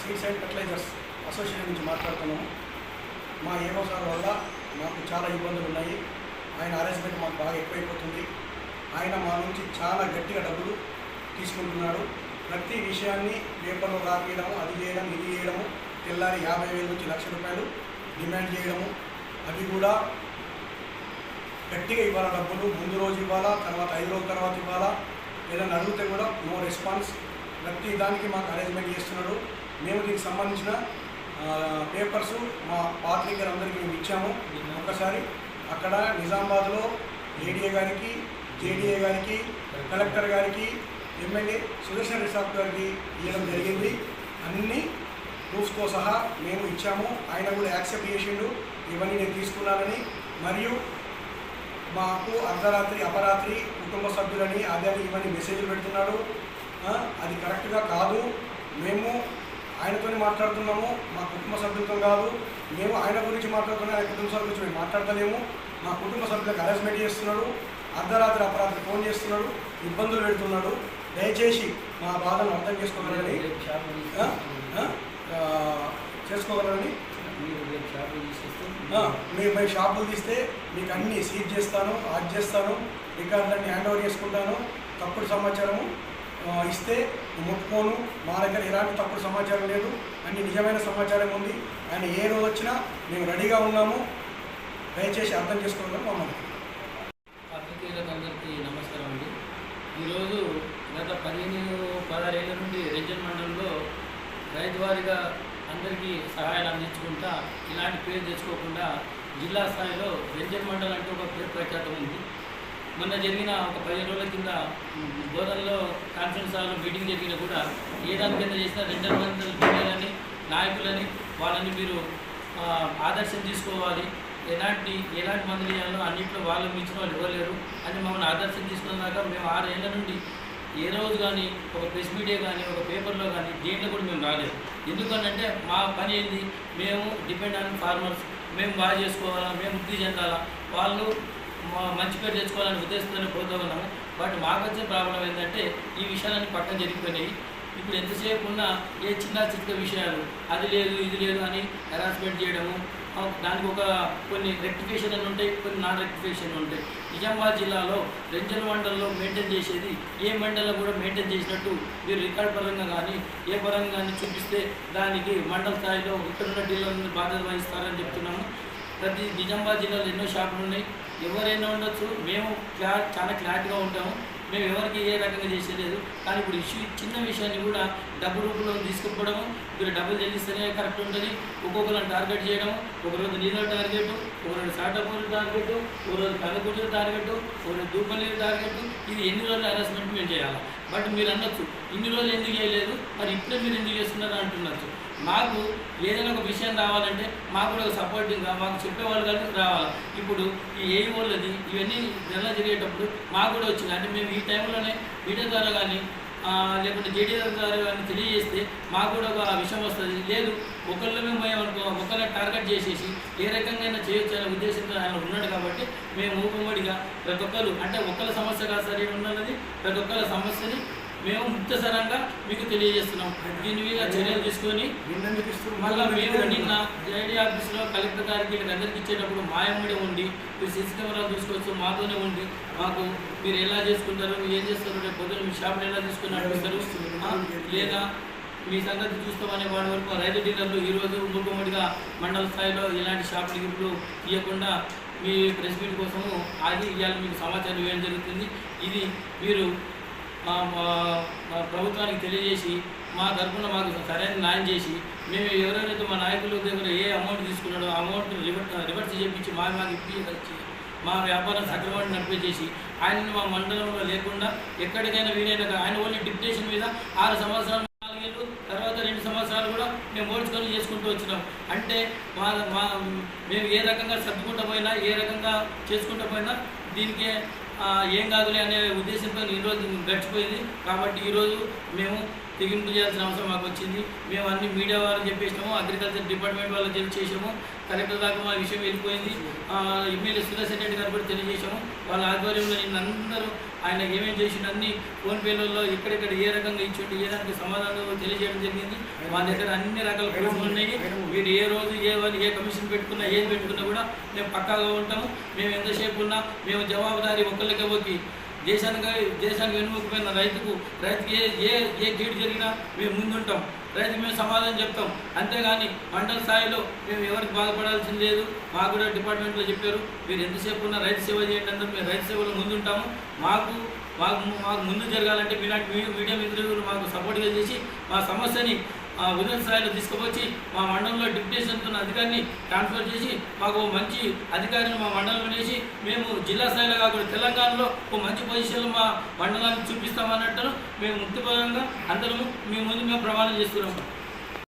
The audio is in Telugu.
సీడ్స్ అండ్ ఫర్టిలైజర్స్ అసోసియేషన్ నుంచి మాట్లాడుతున్నాము. మా ఏమో సార్ వల్ల మాకు చాలా ఇబ్బందులు ఉన్నాయి. ఆయన అరేంజ్మెంట్ మాకు బాగా ఎక్కువైపోతుంది. ఆయన మా నుంచి చాలా గట్టిగా డబ్బులు తీసుకుంటున్నాడు. ప్రతి విషయాన్ని పేపర్లో రాపియడము అది చేయడం ఇది చేయడము తెల్లారి యాభై వేల నుంచి లక్ష రూపాయలు డిమాండ్ చేయడము అది కూడా గట్టిగా ఇవ్వాలా డబ్బులు ముందు రోజు ఇవ్వాలా తర్వాత ఐదు రోజుల తర్వాత ఇవ్వాలా ఏదైనా అడిగితే కూడా నో రెస్పాన్స్. ప్రతి దానికి మాకు అరేంజ్మెంట్ చేస్తున్నాడు మేము దీనికి సంబంధించిన పేపర్స్ మా పాత్రికలందరికీ మేము ఇచ్చాము. ఒకసారి అక్కడ నిజామాబాద్లో ఏడీఏ గారికి జేడీఏ గారికి కలెక్టర్ గారికి ఎమ్మెల్యే సుదర్శన్ రిసార్ట్ గారికి ఇవ్వడం జరిగింది. అన్ని ప్రూఫ్స్తో సహా మేము ఇచ్చాము. ఆయన కూడా యాక్సెప్ట్ చేసిండు. ఇవన్నీ నేను తీసుకున్నానని. మరియు మాకు అర్ధరాత్రి అపరాత్రి కుటుంబ సభ్యులని అదే ఇవన్నీ మెసేజ్లు పెడుతున్నాడు. అది కరెక్ట్గా కాదు. మేము ఆయనతోనే మాట్లాడుతున్నాము. మా కుటుంబ సభ్యులతో కాదు. మేము ఆయన గురించి మాట్లాడుతున్నాం. ఆయన కుటుంబ సభ్యుల గురించి మేము మాట్లాడతలేము. మా కుటుంబ సభ్యులకు అరేంజ్మెంట్ చేస్తున్నాడు. అర్ధరాత్రి అపరాత్రి ఫోన్ చేస్తున్నాడు. ఇబ్బందులు పెడుతున్నాడు. దయచేసి మా బాధను అర్థం చేసుకోగలరని. ఆ, మీరు మీ షాపులు తీస్తే మీకు అన్ని సీజ్ చేస్తాను ఆజ్ చేస్తాను రికార్డులన్నీ హ్యాండ్ ఓవర్ చేసుకుంటాను. తప్పుడు సమాచారము ఇస్తే ముట్టుకోను. మా దగ్గర ఎలాంటి తప్పుడు సమాచారం లేదు. అన్ని నిజమైన సమాచారం ఉంది. ఆయన ఏ రోజు వచ్చినా మేము రెడీగా ఉన్నాము. దయచేసి అర్థం చేసుకోవడం మమ్మల్ని. పత్రికేయులందరికీ నమస్కారం అండి. ఈరోజు గత పదిహేను పదహారేళ్ళ నుండి రంజన్ మండలంలో రైతు వారిగా అందరికీ సహాయాలు అందించుకుంటా ఇలాంటి పేరు తెచ్చుకోకుండా జిల్లా స్థాయిలో రంజన్ మండలం అంటే ఒక పేరు ప్రఖ్యాతం ఉంది. మొన్న జరిగిన ఒక పదిహేను రోజుల కింద గోదంలో కాన్ఫరెన్స్ హాల్లో మీటింగ్ జరిగిన కూడా ఏ దాని కింద చేసినా రెండు వందల పిల్లలని నాయకులని వాళ్ళని మీరు ఆదర్శం తీసుకోవాలి. ఎలాంటి ఎలాంటి మందులు చేయాలో అన్నింటిలో వాళ్ళు మించిన వాళ్ళు ఇవ్వలేరు అని మమ్మల్ని ఆదర్శం తీసుకున్నాక మేము ఆరేళ్ళ నుండి ఏ రోజు కానీ ఒక ప్రెస్ మీడియా కానీ ఒక పేపర్లో కానీ దేంట్లో కూడా మేము రాలేదు. ఎందుకనంటే మా పని ఏంది? మేము డిపెండ్ ఆన్ ఫార్మర్స్ మేము బాగా చేసుకోవాలా మేము వృద్ధి చెందాలా? వాళ్ళు మంచి పేరు తెచ్చుకోవాలని ఉద్దేశంతోనే పోతూ ఉన్నాము. బట్ మాకు వచ్చిన ప్రాబ్లం ఏంటంటే ఈ విషయాలన్నీ పక్కన జరిగిపోయినాయి. ఇప్పుడు ఎంతసేపు ఉన్న ఏ చిన్న చిన్న విషయాలు అది లేదు ఇది లేదు అని హెరాస్మెంట్ చేయడము దానికి ఒక కొన్ని రెక్టిఫికేషన్ అని ఉంటాయి కొన్ని నాన్ రెక్టిఫికేషన్ ఉంటాయి. నిజామాబాద్ జిల్లాలో రెంజల్ మండలంలో మెయింటైన్ చేసేది ఏ మండలం కూడా మెయింటైన్ చేసినట్టు మీరు రికార్డ్ పరంగా కానీ ఏ పరంగా కానీ చూపిస్తే దానికి మండల స్థాయిలో ఇక్కడున్న డీలర్ బాధ్యత వహిస్తారని చెప్తున్నాము. ప్రతి నిజామాబాద్ జిల్లాలో ఎన్నో షాపులు ఉన్నాయి. ఎవరైనా ఉండొచ్చు. మేము క్లా చాలా క్లారిటీగా ఉంటాము. మేము ఎవరికి ఏ రకంగా చేసేలేదు. కానీ ఇప్పుడు ఇష్యూ చిన్న విషయాన్ని కూడా డబ్బు రూపంలో తీసుకుపోవడము మీరు డబ్బులు చెల్లిస్తేనే కరెక్ట్ ఉంటుంది. ఒక్కొక్కరిని టార్గెట్ చేయడం ఒకరోజు నీళ్ళ టార్గెట్ ఒకరోజు సాటపూర్ టార్గెట్ ఒకరోజు కలకూరు టార్గెట్ ఒకరోజు దూపల్లి టార్గెట్. ఇది ఎన్ని రోజుల హెరాస్మెంట్ మేము చేయాలి? బట్ మీరు అనొచ్చు ఇన్ని రోజులు ఎందుకు చేయలేదు? మరి ఇప్పుడే మీరు ఎందుకు చేస్తున్నారు అంటున్నారు. మాకు ఏదైనా ఒక విషయం రావాలంటే మాకు కూడా ఒక సపోర్టింగ్గా మాకు చెప్పేవాళ్ళు కానీ రావాలి. ఇప్పుడు ఈ ఏ వాళ్ళది ఇవన్నీ నెల జరిగేటప్పుడు మాకు కూడా వచ్చింది. అంటే మేము ఈ టైంలోనే మీడియా ద్వారా కానీ లేకుంటే జేడీ ద్వారా కానీ తెలియజేస్తే మాకు కూడా ఒక విషయం వస్తుంది. లేదు ఒకళ్ళు మేము పోయామనుకో ఒకళ్ళని టార్గెట్ చేసేసి ఏ రకంగా అయినా చేయొచ్చు అనే ఉద్దేశంతో ఆయన ఉన్నాడు కాబట్టి మేము ఊపమ్మడిగా ప్రతి ఒక్కరు అంటే ఒక్కళ్ళ సమస్య కాదు సరే ఉన్నది ప్రతి ఒక్కళ్ళ సమస్యని మేము ముక్తసరంగా మీకు తెలియజేస్తున్నాం. దీని మీద చర్యలు తీసుకొని మళ్ళీ మేము నిన్న జేడీ ఆఫీస్లో కలెక్టర్ గారికి వీళ్ళందరికీ ఇచ్చేటప్పుడు మాయమ్మడి ఉండి మీరు సీసీ కెమెరా చూసుకోవచ్చు మాతోనే ఉండి మాకు మీరు ఎలా చేసుకుంటారు మీరు ఏం చేస్తారు రేపు పొద్దున మీ షాప్ని ఎలా తీసుకుని నడిపిస్తారు లేదా మీ సంగతి చూస్తామనే వాడి వరకు రైతు డీలర్లు ఈరోజు మూకుమ్మడిగా మండల స్థాయిలో ఇలాంటి షాపులు గిప్పులు ఇవ్వకుండా మీ ప్రెస్ మీట్ కోసము ఆగి ఇవాళ మీకు సమాచారం ఇవ్వడం జరుగుతుంది. ఇది మీరు మా మా- ప్రభుత్వానికి తెలియజేసి మా తరఫున మాకు సరైన న్యాయం చేసి మేము ఎవరెవరైతే మా నాయకుల దగ్గర ఏ అమౌంట్ తీసుకున్నాడో ఆ అమౌంట్ రివర్స్ రివర్స్ చేయించి మా మాకు ఇప్పించి మా వ్యాపారం సక్రమాన్ని నడిపించేసి ఆయనను మా మండలంలో లేకుండా ఎక్కడికైనా వీలైనా ఆయన ఓన్లీ డిప్యుటేషన్ మీద ఆరు సంవత్సరాలు నాలుగేళ్ళు తర్వాత రెండు సంవత్సరాలు కూడా మేము ఓడ్చుకొని చేసుకుంటూ వచ్చినాం. అంటే మా మా మేము ఏ రకంగా సర్దుకుంటూ పోయినా ఏ రకంగా చేసుకుంటూ పోయినా దీనికి ఏం కాదులే అనే ఉద్దేశంతో ఈరోజు గడిచిపోయింది. కాబట్టి ఈరోజు మేము తెగింపు చేయాల్సిన అవసరం మాకు వచ్చింది. మేము అన్ని మీడియా వాళ్ళని చెప్పేసాము అగ్రికల్చర్ డిపార్ట్మెంట్ వాళ్ళు చేసాము కలెక్టర్ దాకా మా విషయం వెళ్ళిపోయింది. ఎమ్మెల్యే సుదర్శన్ రెడ్డి గారు కూడా తెలియజేశాము. వాళ్ళ ఆధ్వర్యంలో నిన్న అందరూ ఆయన ఏమేమి చేసిన అన్ని ఫోన్పేలలో ఎక్కడెక్కడ ఏ రకంగా ఇచ్చిండు ఏ దానికి సమాధానం తెలియజేయడం జరిగింది. మా దగ్గర అన్ని రకాల ఫోన్లు ఉన్నాయి. మీరు ఏ రోజు ఏ వాళ్ళు ఏ కమిషన్ పెట్టుకున్నా ఏది పెట్టుకున్నా కూడా మేము పక్కాగా ఉంటాము. మేము ఎంతసేపు ఉన్నా మేము జవాబుదారీ ఒకళ్ళకే పోయి దేశానికి దేశానికి వెనుముకపోయిన రైతుకు రైతుకి ఏ ఏ ఏ గీడు జరిగినా మేము ముందుంటాం. రైతుకి మేము సమాధానం చెప్తాం. అంతేగాని మండల స్థాయిలో మేము ఎవరికి బాధపడాల్సింది లేదు. మాకు కూడా డిపార్ట్మెంట్లో చెప్పారు మీరు ఎంతసేపు ఉన్నా రైతు సేవ చేయండి అందరూ మేము రైతు సేవలో ముందుంటాము. మాకు మాకు మాకు ముందు జరగాలంటే మీలాంటి మీడియా మిత్రులు మాకు సపోర్ట్గా చేసి మా సమస్యని ఆ, స్థాయిలో తీసుకువచ్చి మా మండలంలో డిప్యూటేషన్ ఉన్న అధికారిని ట్రాన్స్ఫర్ చేసి మాకు మంచి అధికారిని మా మండలంలో వేసి మేము జిల్లా స్థాయిలో కాకుండా తెలంగాణలో ఓ మంచి పొజిషన్లో మా మండలాన్ని చూపిస్తామన్నట్టు మేము ముక్తిపరంగా అందరము మీ ముందు మేము ప్రమాణం చేస్తున్నాము.